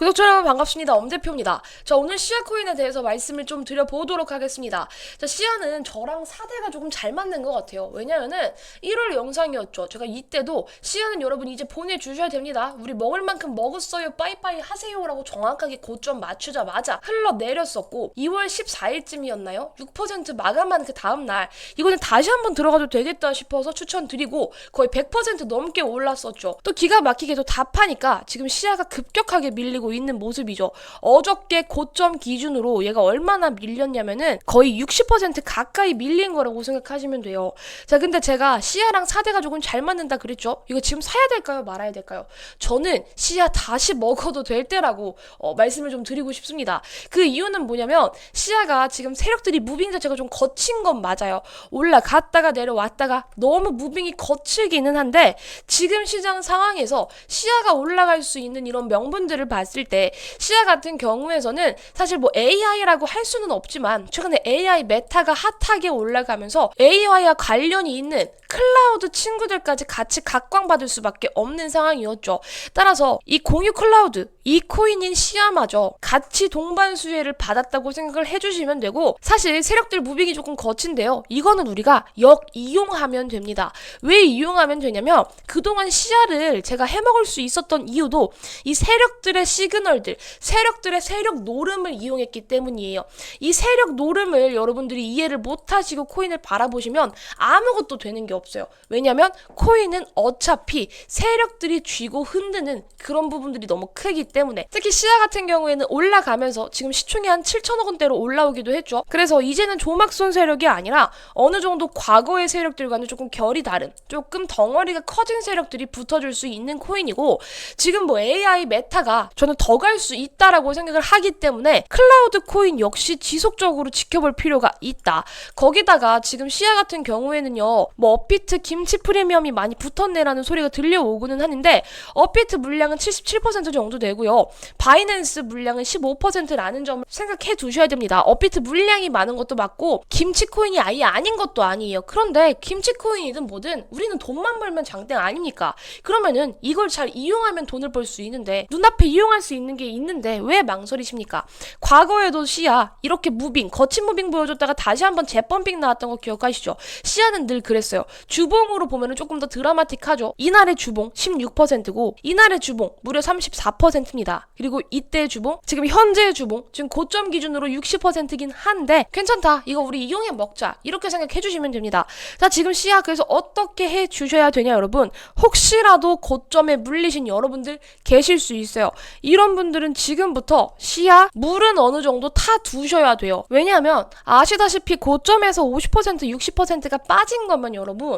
구독자 여러분 반갑습니다. 엄대표입니다. 자, 오늘 시아 코인에 대해서 말씀을 좀 드려보도록 하겠습니다. 자, 시아는 저랑 사대가 조금 잘 맞는 것 같아요. 왜냐면은 1월 영상이었죠. 제가 이때도 시아는 여러분 이제 보내주셔야 됩니다. 우리 먹을 만큼 먹었어요. 빠이빠이 하세요라고 정확하게 고점 맞추자마자 흘러내렸었고 2월 14일쯤이었나요? 6% 마감한 그 다음날 이거는 다시 한번 들어가도 되겠다 싶어서 추천드리고 거의 100% 넘게 올랐었죠. 또 기가 막히게 또 답하니까 지금 시야가 급격하게 밀리고 있는 모습이죠. 어저께 고점 기준으로 얘가 얼마나 밀렸냐면은 거의 60% 가까이 밀린 거라고 생각하시면 돼요. 자, 근데 제가 시야랑 사대가 조금 잘 맞는다 그랬죠? 이거 지금 사야 될까요? 말아야 될까요? 저는 시야 다시 먹어도 될 때라고 어, 말씀을 좀 드리고 싶습니다. 그 이유는 뭐냐면 시야가 지금 세력들이 무빙 자체가 좀 거친 건 맞아요. 올라갔다가 내려왔다가 너무 무빙이 거칠기는 한데 지금 시장 상황에서 시야가 올라갈 수 있는 이런 명분들을 봤을 때 시야 같은 경우에서는 사실 뭐 AI라고 할 수는 없지만 최근에 AI 메타가 핫하게 올라가면서 AI와 관련이 있는 클라우드 친구들까지 같이 각광받을 수밖에 없는 상황이었죠. 따라서 이 공유 클라우드, 이 코인인 시야마저 같이 동반 수혜를 받았다고 생각을 해주시면 되고 사실 세력들 무빙이 조금 거친데요. 이거는 우리가 역 이용하면 됩니다. 왜 이용하면 되냐면 그동안 시야를 제가 해먹을 수 있었던 이유도 이 세력들의 시그널들, 세력들의 세력 노름을 이용했기 때문이에요. 이 세력 노름을 여러분들이 이해를 못하시고 코인을 바라보시면 아무것도 되는 게 없어요. 왜냐면 코인은 어차피 세력들이 쥐고 흔드는 그런 부분들이 너무 크기 때문에 특히 시야 같은 경우에는 올라가면서 지금 시총이 한 7천억 원대로 올라오기도 했죠. 그래서 이제는 조막손 세력이 아니라 어느 정도 과거의 세력들과는 조금 결이 다른 조금 덩어리가 커진 세력들이 붙어줄 수 있는 코인이고 지금 뭐 AI 메타가 저는 더 갈 수 있다라고 생각을 하기 때문에 클라우드 코인 역시 지속적으로 지켜볼 필요가 있다. 거기다가 지금 시야 같은 경우에는요, 뭐 업비트 김치 프리미엄이 많이 붙었네라는 소리가 들려오고는 하는데 업비트 물량은 77% 정도 되고요. 바이낸스 물량은 15%라는 점을 생각해 두셔야 됩니다. 업비트 물량이 많은 것도 맞고 김치 코인이 아예 아닌 것도 아니에요. 그런데 김치 코인이든 뭐든 우리는 돈만 벌면 장땡 아닙니까? 그러면은 이걸 잘 이용하면 돈을 벌 수 있는데 눈앞에 이용할 수 있는 게 있는데 왜 망설이십니까? 과거에도 시야 이렇게 무빙 거친 무빙 보여줬다가 다시 한번 재펌핑 나왔던 거 기억하시죠? 시야는 늘 그랬어요. 주봉으로 보면은 조금 더 드라마틱하죠. 이날의 주봉 16%고 이날의 주봉 무려 34%입니다. 그리고 이때의 주봉 지금 현재의 주봉 지금 고점 기준으로 60%긴 한데 괜찮다. 이거 우리 이용해 먹자. 이렇게 생각해 주시면 됩니다. 자 지금 시야 그래서 어떻게 해 주셔야 되냐 여러분. 혹시라도 고점에 물리신 여러분들 계실 수 있어요. 이런 분들은 지금부터 시야 물은 어느 정도 타 두셔야 돼요. 왜냐하면 아시다시피 고점에서 50% 60%가 빠진 거면 여러분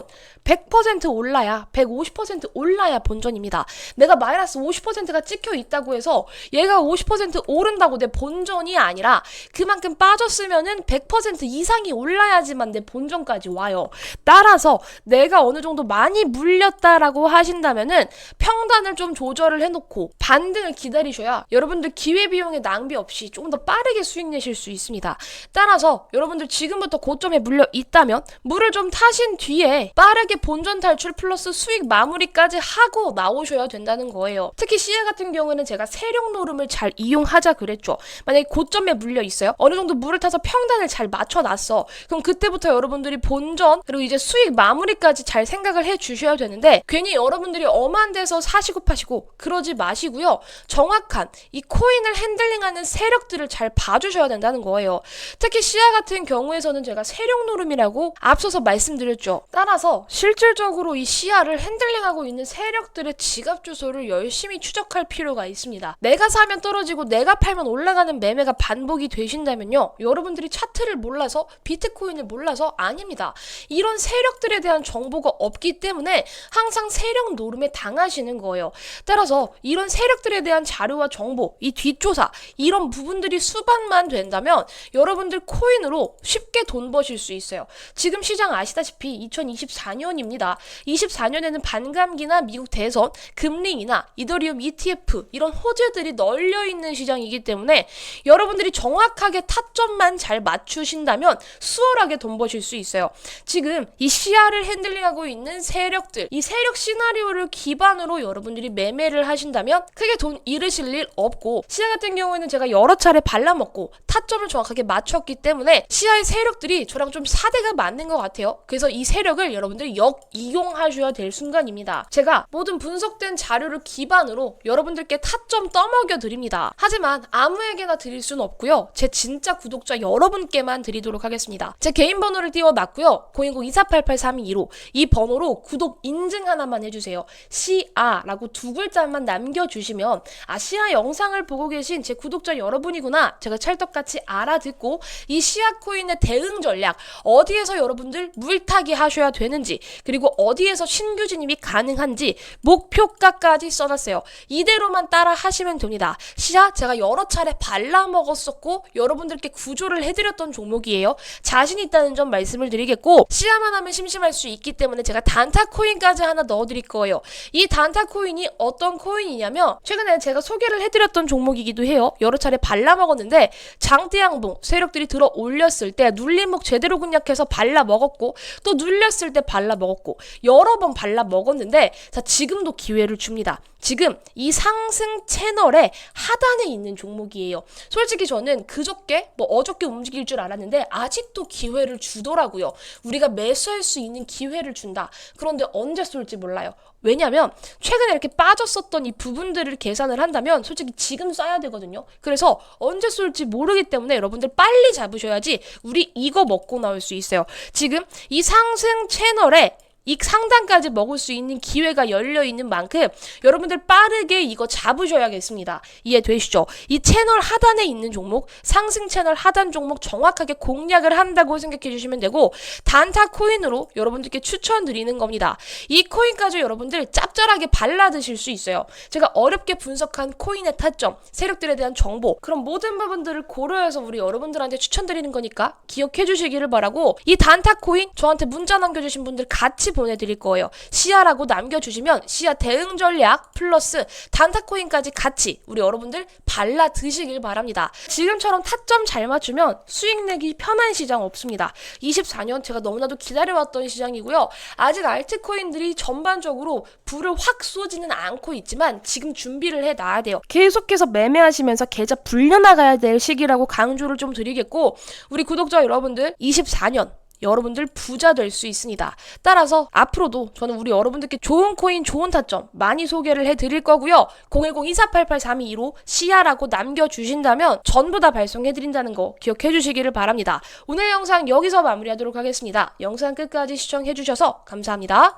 100% 올라야 150% 올라야 본전입니다. 내가 마이너스 50%가 찍혀 있다고 해서 얘가 50% 오른다고 내 본전이 아니라 그만큼 빠졌으면은 100% 이상이 올라야지만 내 본전까지 와요. 따라서 내가 어느 정도 많이 물렸다라고 하신다면은 평단을 좀 조절을 해놓고 반등을 기다리셔야 여러분들 기회비용의 낭비 없이 조금 더 빠르게 수익 내실 수 있습니다. 따라서 여러분들 지금부터 고점에 물려 있다면 물을 좀 타신 뒤에 빠르게 본전 탈출 플러스 수익 마무리까지 하고 나오셔야 된다는 거예요. 특히 시에 같은 경우는 제가 세력 노름을 잘 이용하자 그랬죠. 만약에 고점에 물려 있어요. 어느 정도 물을 타서 평단을 잘 맞춰놨어. 그럼 그때부터 여러분들이 본전 그리고 이제 수익 마무리까지 잘 생각을 해 주셔야 되는데 괜히 여러분들이 엄한 데서 사시고 파시고 그러지 마시고요. 정확한 이 코인을 핸들링하는 세력들을 잘 봐주셔야 된다는 거예요. 특히 시야 같은 경우에서는 제가 세력 노름이라고 앞서서 말씀드렸죠. 따라 서 실질적으로 이 시야를 핸들링하고 있는 세력들의 지갑 주소를 열심히 추적할 필요가 있습니다. 내가 사면 떨어지고 내가 팔면 올라가는 매매가 반복이 되신다면요. 여러분들이 차트를 몰라서 비트코인을 몰라서 아닙니다. 이런 세력들에 대한 정보가 없기 때문에 항상 세력 노름에 당하시는 거예요. 따라서 이런 세력들에 대한 자료와 정보, 이 뒷조사, 이런 부분들이 수반만 된다면 여러분들 코인으로 쉽게 돈 버실 수 있어요. 지금 시장 아시다시피 2024년입니다. 24년에는 반감기나 미국 대선, 금리 인하, 이더리움 ETF 이런 호재들이 널려 있는 시장이기 때문에 여러분들이 정확하게 타점만 잘 맞추신다면 수월하게 돈 버실 수 있어요. 지금 이 시야를 핸들링하고 있는 세력들, 이 세력 시나리오를 기반으로 여러분들이 매매를 하신다면 크게 돈 잃으실 일 없고 시야 같은 경우에는 제가 여러 차례 발라먹고 타점을 정확하게 맞췄기 때문에 시야의 세력들이 저랑 좀 사대가 맞는 것 같아요. 그래서 이 세력을 여러분들이 역 이용하셔야 될 순간입니다. 제가 모든 분석된 자료를 기반으로 여러분들께 타점 떠먹여 드립니다. 하지만 아무에게나 드릴 수는 없고요. 제 진짜 구독자 여러분께만 드리도록 하겠습니다. 제 개인 번호를 띄워놨고요. 010-2488-3225 이 번호로 구독 인증 하나만 해주세요. 시아라고 두 글자만 남겨주시면 아 시아 영상을 보고 계신 제 구독자 여러분이구나 제가 찰떡같이 알아듣고 이 시아 코인의 대응 전략 어디에서 여러분들 물타기 하셔야 되는지 그리고 어디에서 신규 진입이 가능한지 목표가까지 써놨어요. 이대로만 따라 하시면 됩니다. 시아 제가 여러 차례 발라 먹었었고 여러분들께 구조를 해드렸던 종목이에요. 자신 있다는 점 말씀을 드리겠고 시야만 하면 심심할 수 있기 때문에 제가 단타 코인까지 하나 넣어드릴 거예요. 이 단타 코인이 어떤 코인이냐면 최근에 제가 소개를 해드렸던 종목이기도 해요. 여러 차례 발라 먹었는데 장대양봉 세력들이 들어 올렸을 때 눌림목 제대로 공략해서 발라 먹었고 또 눌렸을 때 발라 먹었고 여러 번 발라 먹었는데 자 지금도 기회를 줍니다. 지금 이 상승 채널의 하단에 있는 종목이에요. 솔직히 저는 그저께 뭐 어저께 움직일 줄 알았는데 아직도 기회를 주더라고요. 우리가 매수할 수 있는 기회를 준다. 그런데 언제 쏠지 몰라요. 왜냐면 최근에 이렇게 빠졌었던 이 부분들을 계산을 한다면 솔직히 지금 쏴야 되거든요. 그래서 언제 쏠지 모르기 때문에 여러분들 빨리 잡으셔야지 우리 이거 먹고 나올 수 있어요. 지금 이 상승 채널에 이 상단까지 먹을 수 있는 기회가 열려 있는 만큼 여러분들 빠르게 이거 잡으셔야겠습니다. 이해되시죠? 이 채널 하단에 있는 종목, 상승 채널 하단 종목 정확하게 공략을 한다고 생각해 주시면 되고 단타 코인으로 여러분들께 추천드리는 겁니다. 이 코인까지 여러분들 짭짤하게 발라 드실 수 있어요. 제가 어렵게 분석한 코인의 타점, 세력들에 대한 정보, 그런 모든 부분들을 고려해서 우리 여러분들한테 추천드리는 거니까 기억해 주시기를 바라고 이 단타 코인 저한테 문자 남겨 주신 분들 같이 보내드릴 거예요. 시야라고 남겨주시면 시야 대응 전략 플러스 단타 코인까지 같이 우리 여러분들 발라 드시길 바랍니다. 지금처럼 타점 잘 맞추면 수익 내기 편한 시장 없습니다. 24년 제가 너무나도 기다려왔던 시장이고요. 아직 알트코인들이 전반적으로 불을 확 쏘지는 않고 있지만 지금 준비를 해 놔야 돼요. 계속해서 매매하시면서 계좌 불려나가야 될 시기라고 강조를 좀 드리겠고 우리 구독자 여러분들 24년 여러분들 부자 될 수 있습니다. 따라서 앞으로도 저는 우리 여러분들께 좋은 코인, 좋은 타점 많이 소개를 해드릴 거고요. 010-2488-3225 시야라고 남겨주신다면 전부 다 발송해드린다는 거 기억해 주시기를 바랍니다. 오늘 영상 여기서 마무리하도록 하겠습니다. 영상 끝까지 시청해주셔서 감사합니다.